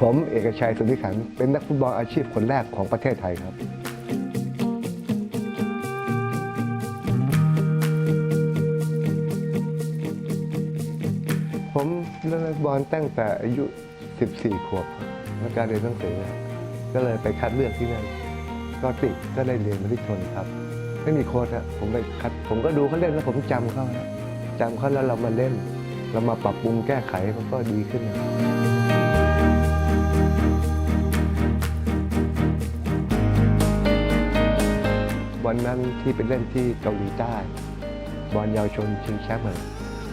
ผมเอกชัยสุนิขันเป็นนักฟุตบอลอาชีพคนแรกของประเทศไทยครับ ผมเล่นบอลตั้งแต่อายุ 14 ขวบแล้วการเรียนหนังสือครับก็เลยไปคัดเลือกที่นั่นก็ติดก็ได้เรียนมาที่ชนครับ ไม่มีโค้ชอะผมไปคัดผมก็ดูเขาเล่นแล้วผมจำเขาจำเขาแล้วเรามาเล่น เรามาปรับปรุงแก้ไขเขาก็ดีขึ้นนะ วันนั้นที่ไปเล่นที่เกาหลีใต้ บอลเยาวชนชิงแชมป์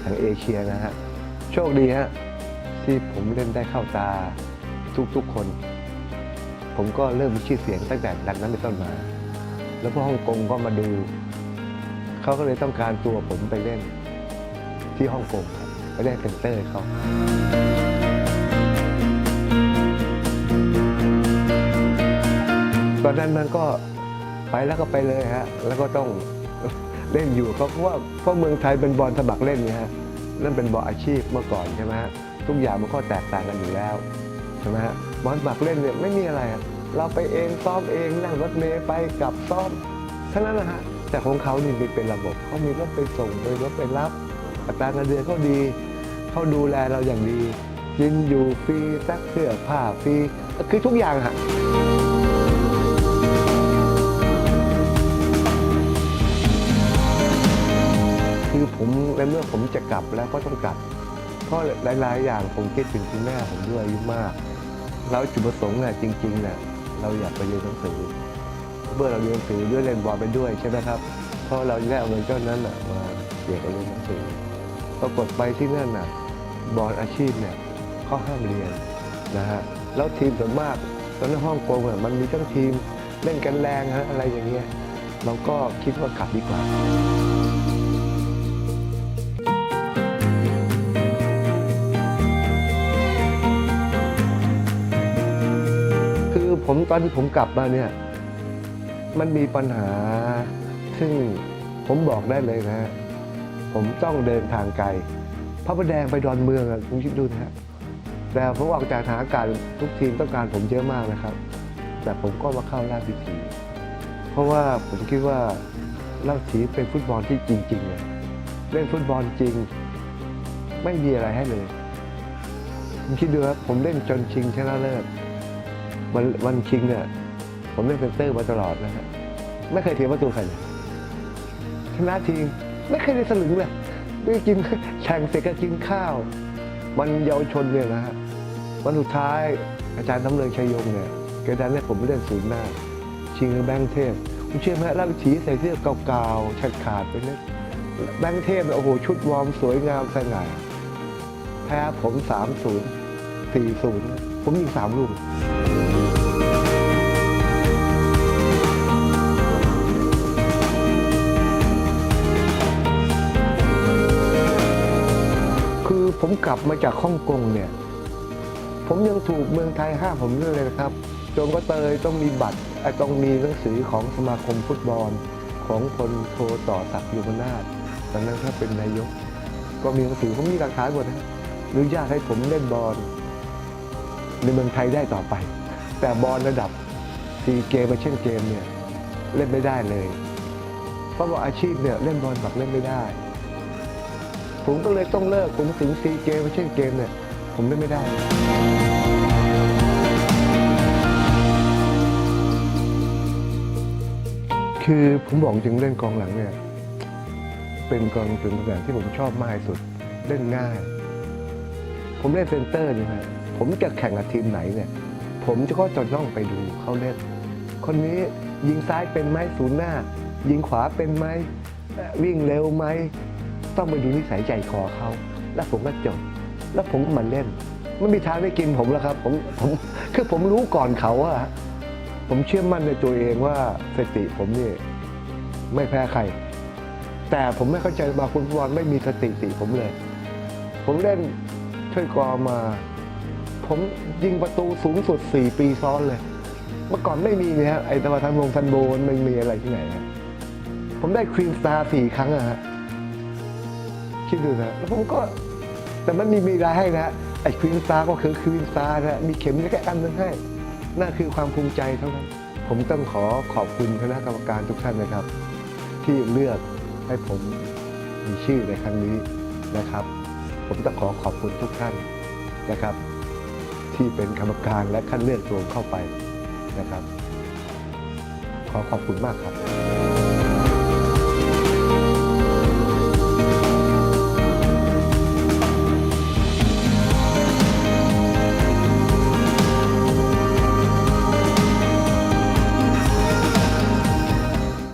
ทางเอเชียนะฮะ โชคดีฮะที่ผมเล่นได้เข้าตาทุกๆคน ผมก็เริ่มมีชื่อเสียงตั้งแต่ดังนั้นเป็นต้นมา แล้วพวกฮ่องกงก็มาดู เขาก็เลยต้องการตัวผมไปเล่นที่ฮ่องกงครับไปเล่นเซนเตอร์เขาตอนนั้นมันก็ ไปแล้วก็ไปเลยฮะแล้วก็ต้องเล่นอยู่เขาเพราะว่าเพราะเมืองไทยเป็นบอลสมัครเล่นเนี่ยฮะนั่นเป็นบอลอาชีพเมื่อก่อนใช่ไหมฮะทุกอย่างมันก็แตกต่างกันอยู่แล้วใช่ไหมฮะบอลสมัครเล่นเนี่ยไม่มีอะไรเราไปเองซ้อมเองนั่งรถเมล์ไปกลับซ้อมเท่านั้นนะฮะแต่ของเขานี่มีเป็นระบบเขามีรถไปส่งไปรถไปรับอัตราเงินเดือนเขาดีเขาดูแลเราอย่างดีกินอยู่ฟรีซักเสื้อผ้าฟรีคือทุกอย่างฮะ ผมจะกลับแล้วก็ต้องกลับ เพราะหลาย ๆ อย่างผมคิดถึงคุณแม่ผมด้วยอายุมาก เราจุดประสงค์น่ะจริงๆน่ะเราอยากไปเรียนหนังสือ เมื่อเราเรียนหนังสือด้วยเรียนบอลไปด้วยใช่ไหมครับเพราะเราจะได้เอาเงินเจ้านั้นน่ะมาเสียกับเรียนหนังสือปรากฏไปที่นั่นน่ะบอลอาชีพเนี่ยเขาห้ามเรียนนะฮะแล้วทีมส่วนมากตอนนั้นฮ่องกงอะมันมีทั้งทีมเล่นกันแรงฮะอะไรอย่างเงี้ยเราก็คิดว่ากลับดีกว่า ผมตอนที่ผมกลับมาเนี่ยมันมีปัญหา ซึ่งผมบอกได้เลยนะฮะผมต้องเดินทางไกล พระประแดงไปดอนเมืองอะคุณคิดดูนะฮะแต่ผมออกจากทหารอากาศทุกทีมต้องการผมเยอะมากนะครับ แต่ผมก็มาเข้าราชพิธี เพราะว่าผมคิดว่าราชสีเป็นฟุตบอลที่จริงๆเนี่ยเล่นฟุตบอลจริง ไม่มีอะไรให้เลย ผมคิดดูครับผมเล่นจนชิงชนะเลิศ วันวันชิงเนี่ยผมเล่นเซนเตอร์มาตลอดนะฮะไม่เคยเสียประตูใครเลยชนะทีมไม่เคยได้สลึงเลยไม่กินแข่งเสร็จก็กินข้าววันเยาวชนเนี่ยนะฮะวันสุดท้ายอาจารย์น้ำเลืองชัยยงเนี่ยแกดันให้ผมไปเล่นศูนย์หน้า ชิงกับแบงค์เทพคุณเชื่อไหมราชวิถีใส่เสื้อเก่าๆขาดขาดไปเล่นแบงค์เทพโอ้โหชุดวอร์มสวยงามสง่าแพ้ผม 3 0 4 0 ผมยิงสามลูก ผมกลับมาจากฮ่องกงเนี่ย ผมยังถูกเมืองไทยห้ามผมเลยนะครับจนก็เตยต้องมีบัตรไอต้องมีหนังสือของสมาคมฟุตบอลของพลโทต่อศักดิ์ยุวนาถตอนนั้นถ้าเป็นนายก ก็มีหนังสือผมมีหลักฐานหมดนะอนุญาตให้ผมเล่นบอลในเมืองไทยได้ต่อไป แต่บอลระดับซีเกมเช่นเกมเนี่ยเล่นไม่ได้เลย เพราะว่าอาชีพเนี่ยเล่นบอลแบบเล่นไม่ได้ ผมก็เลยต้องเลิก ผมถึงซีเกมเช่นเกมเนี่ย ผมเล่นไม่ได้ คือผมบอกจริงเล่นกองหลังเนี่ย เป็นกองเป็นตำแหน่งที่ผมชอบมากที่สุด เล่นง่าย ผมเล่นเซนเตอร์นี่ฮะผมจะแข่งกับทีมไหนเนี่ย ผมจะก็จะต้องไปดูเขาเล่น คนนี้ยิงซ้ายเป็นไหมศูนย์หน้า ยิงขวาเป็นไหมวิ่งเร็วไหม ต้องไปดูนิสัยใจคอเขา แล้วผมก็จบแล้วผมก็มาเล่น ไม่มีทางได้กินผมแล้วครับ ผมผมคือผมรู้ก่อนเขาอะผมเชื่อมั่นในตัวเองว่าสติผมนี่ไม่แพ้ใคร แต่ผมไม่เข้าใจมาคุณฟุตบอลไม่มีสติติผมเลย ผมเล่นช่วยกอมา ผมยิงประตูสูงสุด 4 ปีซ้อนเลย เมื่อก่อนไม่มีนะฮะไอ้ตะวันทันวงทันโบนไม่มีอะไรที่ไหนฮะผมได้ควีนสตาร์สี่ครั้งอะฮะ คิดดูนะแล้วผมก็แต่มันมีมีรายให้นะไอ้ควีนซาก็คือควีนซานะมีเข็มแค่อันนึงให้นั่นคือความภูมิใจเท่านั้นผมต้องขอขอบคุณคณะกรรมการทุกท่านนะครับ ที่เลือกให้ผมมีชื่อในครั้งนี้นะครับ ผมต้องขอขอบคุณทุกท่านนะครับ ที่เป็นกรรมการและคัดเลือกตัวเข้าไปนะครับ ขอขอบคุณมากครับ